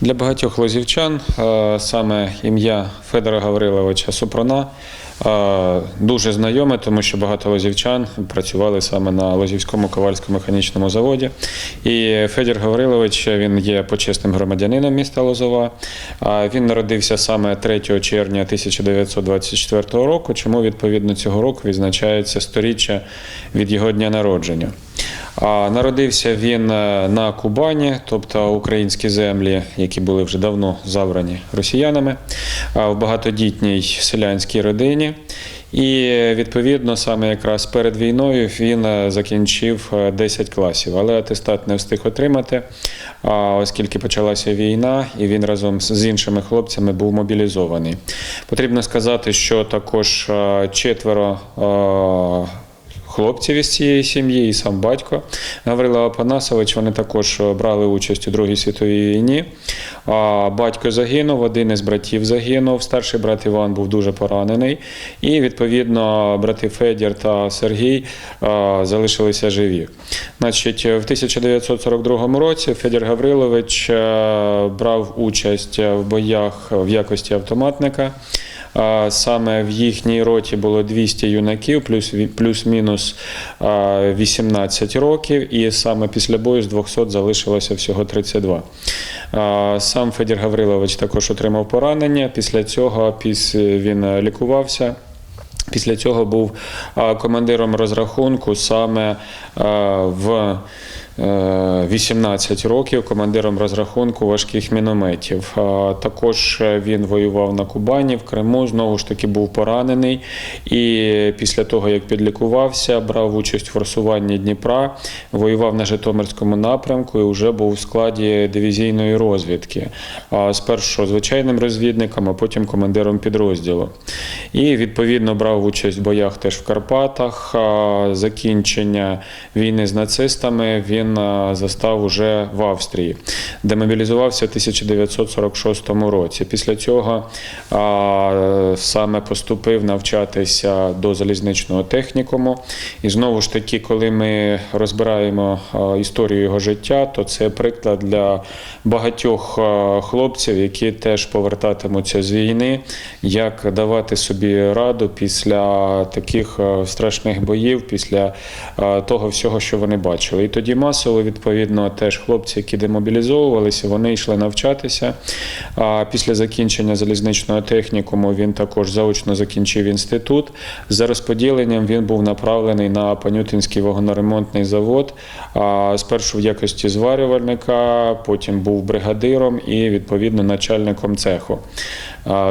Для багатьох лозівчан е, саме ім'я Федора Гавриловича Супруна е, дуже знайоме, тому що багато лозівчан працювали саме на Лозівському ковальсько-механічному заводі. І Федір Гаврилович він є почесним громадянином міста Лозова. Він народився саме 3 червня 1924 року, чому відповідно цього року відзначається сторіччя від його дня народження. Народився він е, на Кубані, тобто українські землі, які були вже давно забрані росіянами, в багатодітній селянській родині. І відповідно, саме якраз перед війною він е, закінчив е, 10 класів, але атестат не встиг отримати, оскільки почалася війна, і він разом з іншими хлопцями був мобілізований. Потрібно сказати, що також е, четверо. Хлопців із цієї сім'ї, і сам батько Гаврила Апанасович. Вони також е, брали участь у Другій світовій війні. А Батько загинув, один із братів загинув. Старший брат Іван був дуже поранений. І відповідно брати Федір та Сергій е, залишилися живі. Значить, в 1942 році Федір Гаврилович е, брав участь в боях в якості автоматника. Саме в їхній роті було 200 юнаків, плюс, плюс-мінус 18 років, і саме після бою з 200 залишилося всього 32. Сам Федір Гаврилович також отримав поранення. Після цього він лікувався. Після цього був командиром розрахунку саме в е, 18 років командиром розрахунку важких мінометів. Також е, він воював на Кубані, в Криму, знову ж таки був поранений. І після того, як підлікувався, брав участь у форсуванні Дніпра, воював на Житомирському напрямку і вже був у складі дивізійної розвідки. Спершу звичайним розвідником, а потім командиром підрозділу. І відповідно брав участь в боях теж в Карпатах. Закінчення війни з нацистами він а, застав уже в Австрії, де мобілізувався в 1946 році. Після цього а, саме поступив навчатися до залізничного технікуму. І знову ж таки, коли ми розбираємо а, історію його життя, то це приклад для багатьох хлопців, які теж повертатимуться з війни, як давати собі раду після таких е, страшних боїв, після е, того всього, що вони бачили. І тоді масово, відповідно, теж хлопці, які демобілізовувалися, вони йшли навчатися. А після закінчення залізничного технікуму він також заочно закінчив інститут. За розподіленням він був направлений на Панютинський вагоноремонтний завод. Спершу в якості зварювальника, потім був бригадиром і відповідно начальником цеху.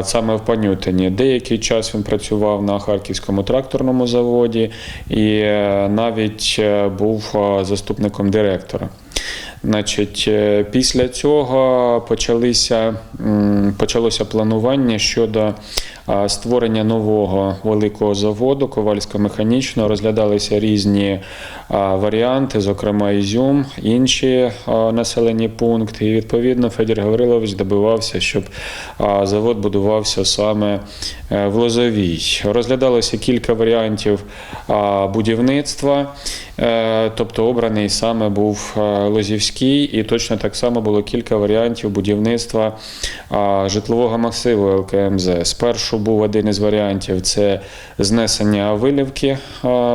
Саме в Панютині. Деякий час він працював на Харківському тракторному заводі і е, навіть е, був е, заступником директора. Значить, після цього почалися, почалося планування щодо створення нового великого заводу ковальсько-механічного. Розглядалися різні варіанти, зокрема Ізюм, інші населені пункти. І відповідно Федір Гаврилович добивався, щоб завод будувався саме е, в Лозовій. Розглядалося кілька варіантів будівництва. Е, Тобто обраний саме був е, Лозівський, і точно так само було кілька варіантів будівництва житлового масиву ЛКМЗ. Спершу був один із варіантів це знесення вилівки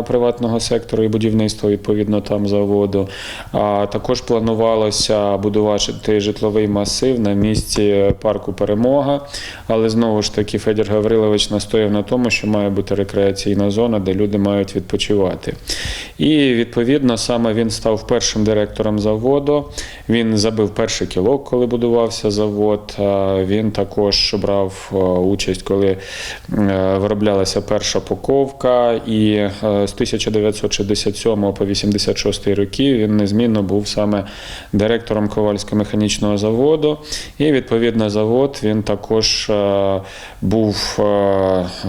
приватного сектору і будівництво відповідно там заводу. А також планувалося будувати житловий масив на місці парку Перемога. Але знову ж таки Федір Гаврилович настояв на тому, що має бути рекреаційна зона, де люди мають відпочивати. І відповідно саме він став першим директором заводу. Він забив перший кілок, коли будувався завод. Він також брав участь, коли е, вироблялася перша паковка. І е, з 1967 по 86 роки він незмінно був саме директором Ковальсько-механічного заводу. І відповідно завод він також е, був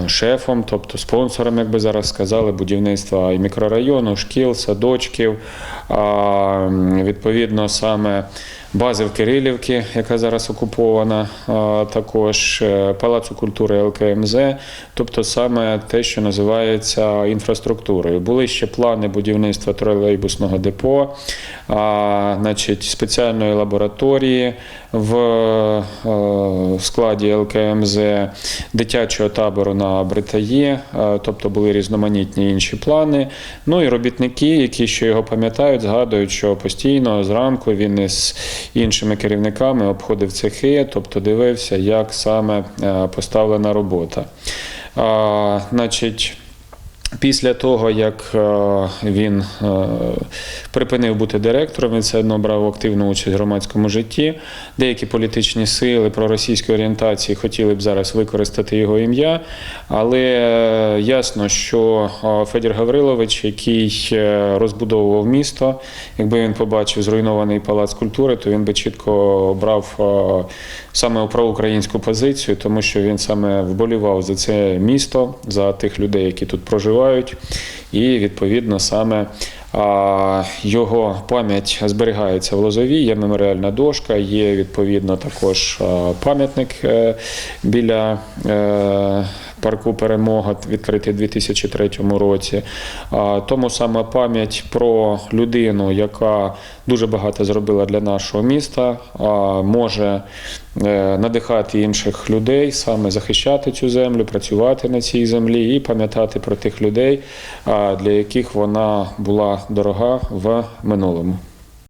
шефом, тобто спонсором, як би зараз сказали, будівництва і мікрорайону, шкіл, садочків. Відповідно, саме бази в Кирилівці, яка зараз окупована, також е, Палацу культури ЛКМЗ, тобто саме те, що називається інфраструктурою. Були ще плани будівництва тролейбусного депо, значить, спеціальної лабораторії в е, складі ЛКМЗ, дитячого табору на Бритаї, е, тобто були різноманітні інші плани. Ну і робітники, які ще його пам'ятають, згадують, що постійно зранку він із іншими керівниками обходив цехи, тобто дивився, як саме е, поставлена робота. А, значить, Після того, як е, він е, припинив бути директором, він все одно брав активну участь в громадському житті. Деякі політичні сили проросійської орієнтації хотіли б зараз використати його ім'я, але е, ясно, що Федір Гаврилович, який розбудовував місто, якби він побачив зруйнований палац культури, то він би чітко обрав е, саме проукраїнську позицію, тому що він саме вболівав за це місто, за тих людей, які тут проживають, і відповідно саме його пам'ять зберігається в Лозові. Є меморіальна дошка, є відповідно також пам'ятник е, біля. е, Парку Перемога відкритий у 2003 році. Тому саме пам'ять про людину, яка дуже багато зробила для нашого міста, може надихати інших людей, саме захищати цю землю, працювати на цій землі і пам'ятати про тих людей, для яких вона була дорога в минулому.